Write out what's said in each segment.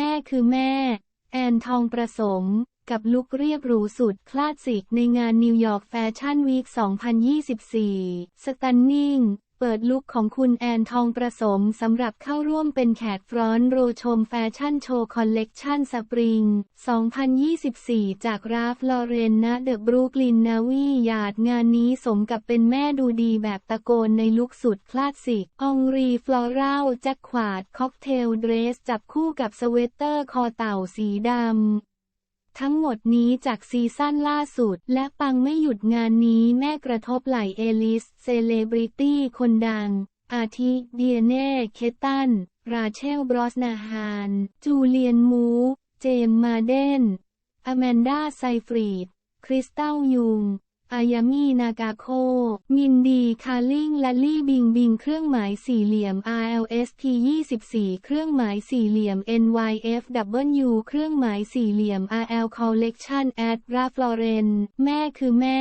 แม่คือแม่ แอนทองประสม กับลุคเรียบหรูสุดคลาสสิกในงานนิวยอร์กแฟชั่นวีค 2024 สตันนิ่ง เปิดลุคของคุณแอนทองประสมสำหรับเข้าร่วมเป็นแขกฟรอนต์โรชมแฟชั่นโชว์คอลเลกชันสปริง 2024 จากราฟลอเรนนะเดอะบรูคลินนาวียาดงานนี้สมกับเป็นแม่ดูดีแบบตะโกนในลุคสุดคลาสสิก องรีฟลอรัลแจ็คขวาด ค็อกเทลเดรส จับคู่กับสเวตเตอร์คอเต่าสีดำ ทั้งหมดนี้จากซีซั่นล่าสุด และปังไม่หยุดงานนี้แม่กระทบไหลเอลิส เซเลบริตี้คนดัง อาทิเดียเน่ เคตัน ราเชล บรอสนาฮาน จูเลียนมู เจมส์มาเดนอแมนดาไซฟรีด คริสตัลยุง อายามีนากาโค มินดี คาลิง และลี่บิงบิง เครื่องหมายสี่เหลี่ยม RLST 24 เครื่องหมายสี่เหลี่ยม NYFW เครื่องหมายสี่เหลี่ยม RL Collection at r a f l o r e n แม่คือแม่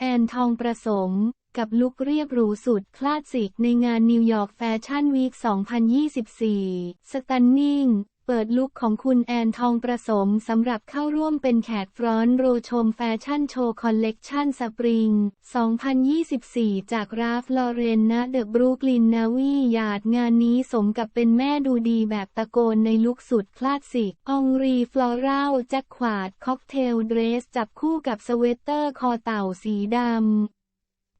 แอนทองประสม กับลุคเรียบหรูสุดคลาสสิกในงานนิวยอร์กแฟชั่นวีค 2024 สตันนิ่ง เปิดลุคของคุณแอนทองประสมสำหรับเข้าร่วมเป็นแขกฟรอนโรชมแฟชั่นโชว์คอลเลกชันสปริง 2024 จากราฟลอเรนนะเดอะบรูคลินนาวียาดงานนี้สมกับเป็นแม่ดูดีแบบตะโกนในลุคสุดคลาสสิก องรีฟลอรัลแจ็คขวาด ค็อกเทลเดรส จับคู่กับสเวตเตอร์คอเต่าสีดำ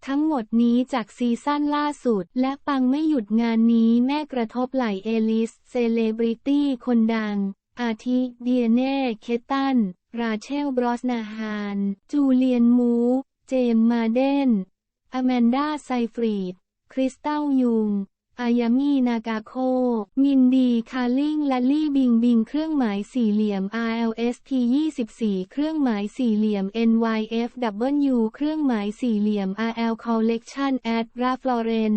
ทั้งหมดนี้จากซีซั่นล่าสุด และปังไม่หยุดงานนี้แม่กระทบไหลเอลิส เซเลบริตี้คนดัง อาทิเดียเน่ เคตัน ราเชล บรอสนาฮาน จูเลียนมู เจมมาเดนอแมนดาไซฟรีด คริสตัลยุง อายามีนากาโค มินดี คาลิง และลี่บิงบิง เครื่องหมายสี่เหลี่ยม RLST 24 เครื่องหมายสี่เหลี่ยม NYFW เครื่องหมายสี่เหลี่ยม RL Collection at r a f l o r e n